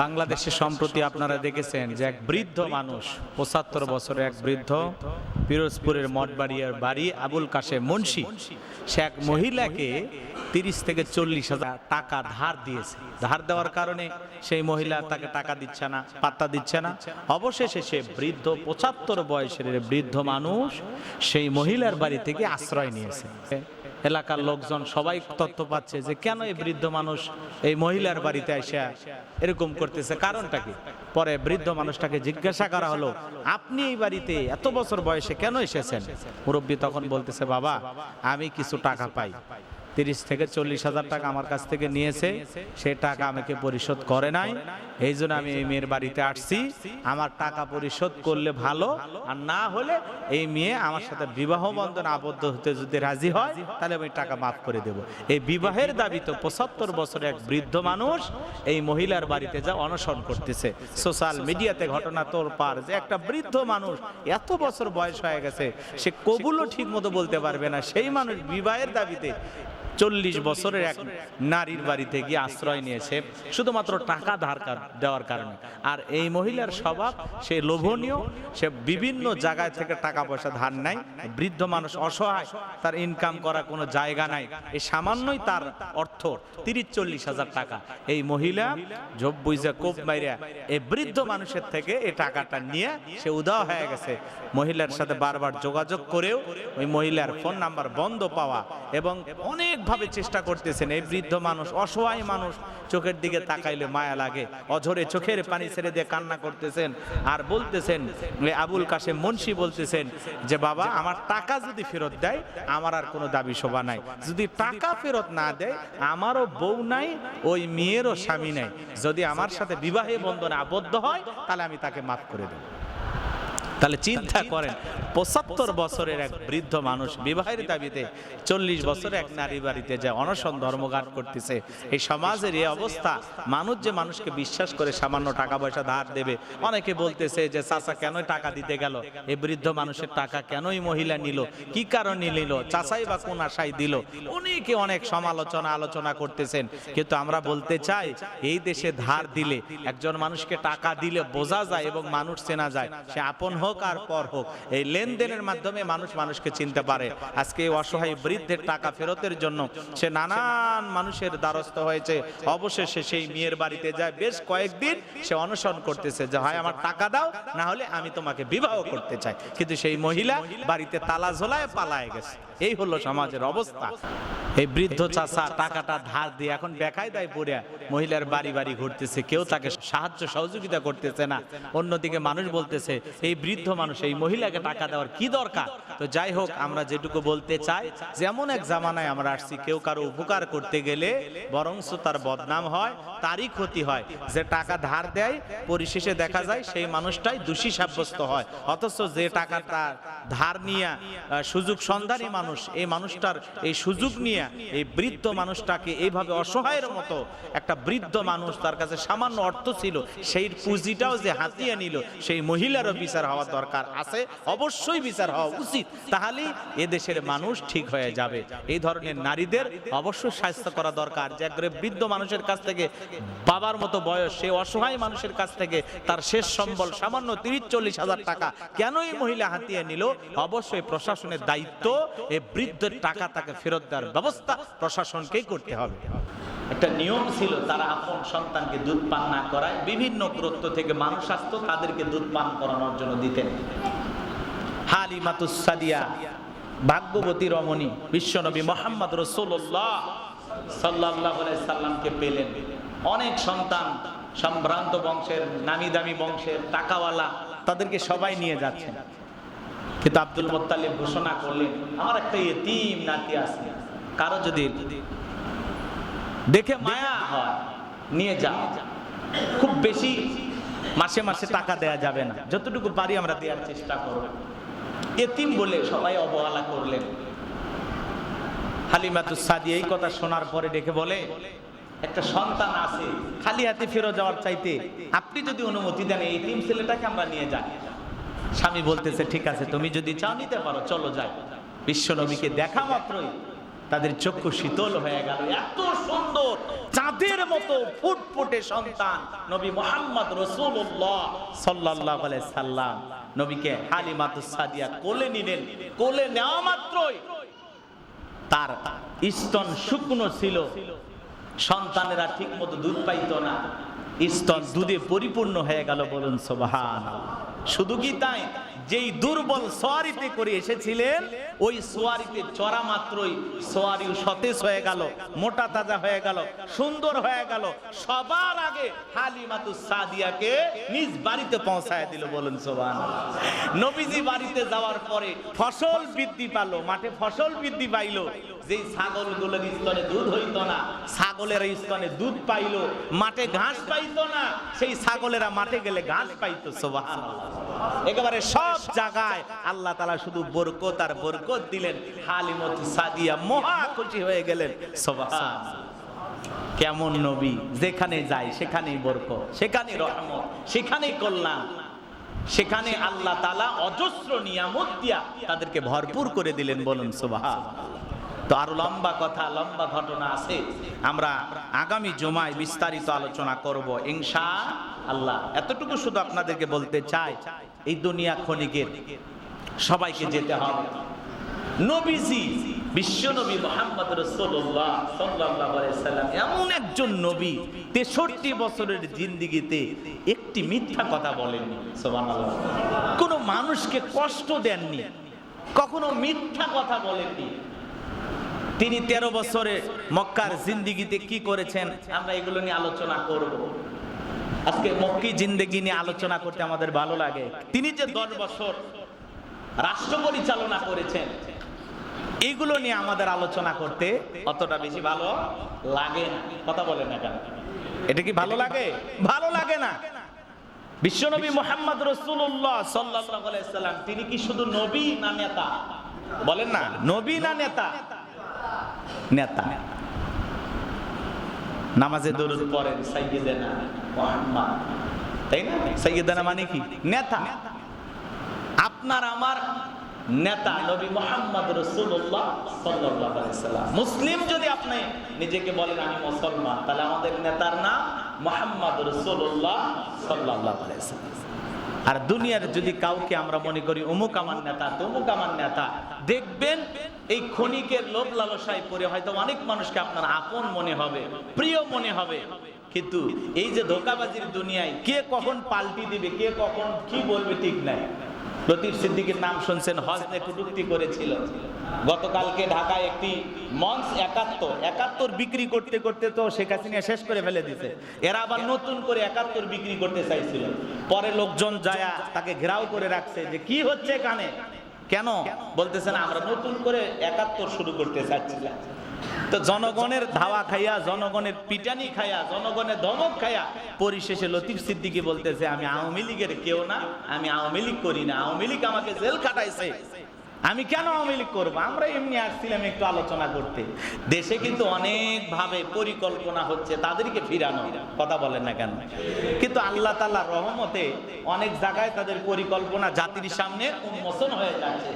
বাংলাদেশে সম্প্রতি আপনারা দেখেছেন যে এক বৃদ্ধ মানুষ, পঁচাত্তর বছরের এক বৃদ্ধ, পিরোজপুরের মঠবাড়িয়ার বাড়ি আবুল কাশে মুন্সি, সে এক মহিলাকে তিরিশ থেকে চল্লিশ হাজার টাকা ধার দিয়েছে। ধার দেওয়ার কারণে সেই মহিলা তাকে টাকা দিচ্ছে না, পাত্তা দিচ্ছে না। অবশেষে সে বৃদ্ধ, পঁচাত্তর বয়সের বৃদ্ধ মানুষ সেই মহিলার বাড়ি থেকে আশ্রয় নিয়েছে। এলাকার লোকজন সবাই তথ্য পাচ্ছে যে কেন এই বৃদ্ধ মানুষ এই মহিলার বাড়িতে আসে, এরকম করতেছে। কারণটা কি? পরে বৃদ্ধ মানুষটাকে জিজ্ঞাসা করা হলো, আপনি এই বাড়িতে এত বছর বয়সে কেন এসেছেন? মুরব্বী তখন বলতেছে, বাবা, আমি কিছু টাকা পাই। তিরিশ থেকে চল্লিশ হাজার টাকা আমার কাছ থেকে নিয়েছে। সে টাকা আমাকে পরিশোধ করে নাই। এই জন্য আমি এই মেয়ের বাড়িতে আসছি। আমার টাকা পরিশোধ করলে ভালো। আর না হলে এই মেয়ে আমার সাথে বিবাহ বন্ধন আবদ্ধ হতে যদি রাজি হয়, তাহলে আমি টাকা মাফ করে দেব। এই বিবাহের দাবি তো পঁচাত্তর বছরের এক বৃদ্ধ মানুষ এই মহিলার বাড়িতে যা অনশন করতেছে। সোশ্যাল মিডিয়াতে ঘটনা তোর পার যে একটা বৃদ্ধ মানুষ এত বছর বয়স হয়ে গেছে, সে কবুলও ঠিক মতো বলতে পারবে না। সেই মানুষ বিবাহের দাবিতে চল্লিশ বছরের এক নারীর বাড়িতে গিয়ে আশ্রয় নিয়েছে, শুধুমাত্র টাকা ধার দেওয়ার কারণে। আর এই মহিলার স্বভাব, সে লোভনীয়, সে বিভিন্ন জায়গায় থেকে টাকা পয়সা ধার নাই বৃদ্ধ মানুষ অসহায়, তার ইনকাম করা কোনো জায়গা নাই। এই সামান্যই তার অর্থ তিরিশ চল্লিশ হাজার টাকা। এই মহিলা জব বুঝা কোপ মাইরা এই বৃদ্ধ মানুষের থেকে এই টাকাটা নিয়ে সে উদাও হয়ে গেছে। মহিলার সাথে বারবার যোগাযোগ করেও ওই মহিলার ফোন নাম্বার বন্ধ পাওয়া এবং অনেকভাবে চেষ্টা করতেছেন। এই বৃদ্ধ মানুষ, অসহায় মানুষ চোখের দিকে তাকাইলে মায়া লাগে। অঝরে চোখের পানি ছেড়ে দিয়ে কান্না করতেছেন আর বলতেছেন আবুল কাশেম মুন্সি বলতেছেন যে, বাবা, আমার টাকা যদি ফেরত দেয়, আমার আর কোনো দাবি শোভা নাই। যদি টাকা ফেরত না দেয়, আমারও বউ নাই, ওই মেয়েরও স্বামী নাই। যদি আমার সাথে বিবাহে বন্ধনে আবদ্ধ হয়, তাহলে আমি তাকে মাফ করে দেব। তাহলে চিন্তা করেন, পঁচাত্তর বছরের এক বৃদ্ধ মানুষ বিবাহের দাবিতে চল্লিশ বছরের এক নারী বাড়িতে যে অনশন ধর্মঘাট করতেছে। এই সমাজের এই অবস্থা, মানুষ যে মানুষকে বিশ্বাস করে সামান্য টাকা পয়সা ধার দেবে, অনেকে বলতেছে যে, চাচা কেন টাকা দিতে গেল? এই বৃদ্ধ মানুষের টাকা কেনই মহিলা নিল? কি কারণে নিল? চাচাই বা কোন আশায় দিল? অনেকে অনেক সমালোচনা, আলোচনা করতেছেন। কিন্তু আমরা বলতে চাই, এই দেশে ধার দিলে, একজন মানুষকে টাকা দিলে বোঝা যায় এবং মানুষ চেনা যায়। সে আপন হোক আর পর হোক, এই লেনদেনের মাধ্যমে মানুষ মানুষকে চিনতে পারে। আজকে এই অসহায় বৃদ্ধের টাকা ফেরতের জন্য সে নানান মানুষের দ্বারস্থ হয়েছে। অবশেষে সেই মেয়ের বাড়িতে যায়। বেশ কয়েকদিন সে অনশন করতেছে যে, হয়, আমার টাকা দাও, না হলে আমি তোমাকে বিবাহ করতে চাই। কিন্তু সেই মহিলা বাড়িতে তালা ঝোলায় পালায় গেছে। এই হলো সমাজের অবস্থা। এই বৃদ্ধ চাচা টাকাটা ধার দিয়ে এখন বেকায় দেয় পড়ে মহিলার বাড়ি বাড়ি ঘুরতেছে, কেউ তাকে সাহায্য সহযোগিতা করতেছে না। অন্যদিকে মানুষ বলতেছে, এই বৃদ্ধ মানুষ, এই মহিলাকে টাকা দেওয়ার কি দরকার? তো যাই হোক, আমরা যেটুকু বলতে চাই, যেমন এক জামানায় আমরা আসছি, কেউ কারও উপকার করতে গেলে বরংস তার বদনাম হয়, তারই ক্ষতি হয়। যে টাকা ধার দেয়, পরিশেষে দেখা যায় সেই মানুষটাই দোষী সাব্যস্ত হয়। অথচ যে টাকাটা ধার নিয়ে সুযোগ সন্ধানী মানুষ, এই মানুষটার এই সুযোগ নিয়ে এই বৃদ্ধ মানুষটাকে এইভাবে অসহায়ের মতো একটা বৃদ্ধ মানুষ তার কাছে সামান্য অর্থ ছিল, সেই পুঁজিটাও যে হাতিয়ে নিল, সেই মহিলারও বিচার হওয়া দরকার আছে, অবশ্যই বিচার হওয়া উচিত। তাহলেই এদেশের মানুষ ঠিক হয়ে যাবে। এই ধরনের নারীদের অবশ্যই স্বাস্থ্য করা দরকার। যে একবারে বৃদ্ধ মানুষের কাছ থেকে বাবার মতো বয়স, সে অসহায় মানুষের কাছ থেকে তার শেষ সম্বল সামান্য তিরিশ চল্লিশ হাজার টাকা কেন এই মহিলা হাতিয়ে নিল? অবশ্যই প্রশাসনের দায়িত্ব এই বৃদ্ধের টাকা তাকে ফেরত দেওয়ার ব্যবস্থা প্রশাসনকেই করতে হবে। একটা নিয়ম ছিল, তারা আপন সন্তানকে দুধ পান না করায় বিভিন্ন দূরত্ব থেকে মানুষ আসতো, তাদেরকে দুধ পান করানোর জন্য দিতেন। হালিমাতুস সাদিয়া, ভাগ্যবতী রমণী, বিশ্বনবী মোহাম্মদ রসুল্লাহ সাল্লাহ সাল্লামকে পেলেন। অনেক সন্তান সম্ভ্রান্ত বংশের নামি দামি বংশের, টাকাওয়ালা, তাদেরকে সবাই নিয়ে যাচ্ছেন। কিন্তু আব্দুল মোত্তালিব ঘোষণা করলেন, আমার একটা এতিম নাতি আছে কারও যদি দেখে মায়া হয়, নিয়ে যাও। খুব বেশি মাসে মাসে টাকা দেয়া যাবে না। যতটুকু পারি আমরা দেওয়ার চেষ্টা করব। এতিম বলে সবাই অবহেলা করলেন। হালিমাতুস সাদি এই কথা শোনার পরে ডেকে বলে, একটা সন্তান আছে, খালি হাতে ফেরো যাওয়ার চাইতে আপনি যদি অনুমতি দেন, এই এতিম ছেলেটাকে আমরা নিয়ে যাই। স্বামী বলতেছে, ঠিক আছে, তুমি যদি চাও, নিতে পারো, চলো যাই। বিশ্বনবীকে দেখা মাত্রই তাদের চক্ষু শীতল হয়ে গেল। এত সুন্দর, চাঁদের মতো ফুটফুটে সন্তান নবী মোহাম্মদ রসুল্লাহ সাল্লাহ সাল্লাম। নবীকে হালিমাতুস সাদিয়া কোলে নিলেন, কোলে নেওয়া মাত্রই তার স্তন শুকনো ছিল। সন্তানেরা ঠিক মতো দুধ পাইতো না। স্তন দুধে পরিপূর্ণ হয়ে গেল বলুন সোবাহান শুধু কি তাই? যেই দুর্বল সোয়ারিতে করে এসেছিলেন, ওই সোয়ারিতে চড়া মাত্রই সোয়ারি সতেজ হয়ে গেল, মোটা তাজা হয়ে গেল, সুন্দর হয়ে গেল। সবার আগে হালিমাতু সাদিয়াকে নিজ বাড়িতে পৌঁছায় দিল, বলুন সোবান নবীজি বাড়িতে যাওয়ার পরে ফসল বৃদ্ধি পালো, মাঠে ফসল বৃদ্ধি পাইলো। যেই ছাগলগুলোর স্তনে দুধ হইতো না, ছাগলের স্তনে দুধ পাইলো, মাঠে ঘাস পাইতো না, সেই ছাগলেরা মাঠে গেলে ঘাস পাইতো সোবাহান একেবারে সব জায়গায় আল্লাহ তালা শুধু বরকত আর বরকত দিলেন। হালিমত সাদিয়া, মহা খুশি হয়ে গেলেন। কেমন নবী? যেখানে যায়, সেখানেই বরকত সেখানেই রহমত, সেখানেই কল্যাণ, সেখানে আল্লাহ তালা অজস্র নিয়ামত দিয়া তাদেরকে ভরপুর করে দিলেন বলুন সুবাহান তো আরও লম্বা কথা, লম্বা ঘটনা আছে। আমরা আগামী জমায় বিস্তারিত আলোচনা করব, ইনশা আল্লাহ। এতটুকু শুধু আপনাদেরকে বলতে চাই, এই দুনিয়া ক্ষণিকের সবাইকে যেতে হবে। নবীজি, বিশ্ব নবী মোহাম্মদ রসুল্লাহ সাল্লাম, এমন একজন নবী তেষট্টি বছরের জিন্দিগিতে একটি মিথ্যা কথা বলেননি, সুবহানাল্লাহ। কোনো মানুষকে কষ্ট দেননি, কখনো মিথ্যা কথা বলেননি। তিনি তেরো বছরে মক্কার জিন্দিগিতে কি করেছেন আমরা এগুলো নিয়ে আলোচনা করব। আজকে মক্কি জিন্দেগি নিয়ে আলোচনা করতে আমাদের ভালো লাগে। তিনি যে দশ বছর রাষ্ট্র পরিচালনা করেছেন এইগুলো নিয়ে আমাদের আলোচনা করতে অতটা বেশি ভালো লাগে না। কথা বলেন না কেন? এটা কি ভালো লাগে? ভালো লাগে না। বিশ্বনবী মোহাম্মদ রসুল্লাহ সাল্লাহ তিনি কি শুধু নবী না নেতা? বলেন না, নবী না নেতা? নেতা। নামাজে দরুদ পড়েন সাইয়েদেনা মুহাম্মদ তাই না? সাইয়েদেনা মানে কি? নেতা। আপনার আমার নেতা নবী মোহাম্মদ রসুল্লাহ সাল্লাম। মুসলিম যদি আপনি নিজেকে বলেন, আমি মুসলমান, তাহলে আমাদের নেতার নাম মোহাম্মদ রসুল্লাহ সাল্লাম। আর দুনিয়ার যদি কাউকে আমরা মনে করি অমুক আমার নেতা, তমুক আমার নেতা, দেখবেন এই ক্ষণিকের লোভ লালসায় পরে হয়তো অনেক মানুষকে আপনার আপন মনে হবে, প্রিয় মনে হবে। কিন্তু এই যে ধোকাবাজির দুনিয়ায় কে কখন পাল্টি দিবে, কে কখন কি বলবে ঠিক নাই। লতিফ সিদ্দিকের নাম শুনছেন হজ নিয়ে কটূক্তি করেছিল। গতকালকে ঢাকায় একটি মঞ্চ একাত্তর একাত্তর বিক্রি করতে করতে তো শেখ হাসিনা শেষ করে ফেলে দিছে এরা আবার নতুন করে একাত্তর বিক্রি করতে চাইছিল। পরে লোকজন যায়া, তাকে ঘেরাও করে রাখছে যে, কি হচ্ছে কানে? কেন বলতেছেন আমরা নতুন করে একাত্তর শুরু করতে চাচ্ছিলাম। তো জনগণের ধাওয়া খাইয়া, জনগণের পিটানি খাইয়া, জনগণের ধমক খাইয়া, পরিশেষে লতিফ সিদ্দিকি বলতেছে, আমি আওয়ামী লীগের কেউ না, আমি আওয়ামী লীগ করি না, আওয়ামী লীগ আমাকে জেল খাটাইছে। আমি কেন আওয়ামী লীগ করব? আমরা এমনি আসছিলাম একটু আলোচনা করতে। দেশে কিন্তু অনেক ভাবে পরিকল্পনা হচ্ছে তাদেরকে ফিরানো কথা বলেন না কেন? কিন্তু আল্লাহ তাল্লাহ রহমতে অনেক জায়গায় তাদের পরিকল্পনা জাতির সামনে উন্মোচন হয়ে যাচ্ছে।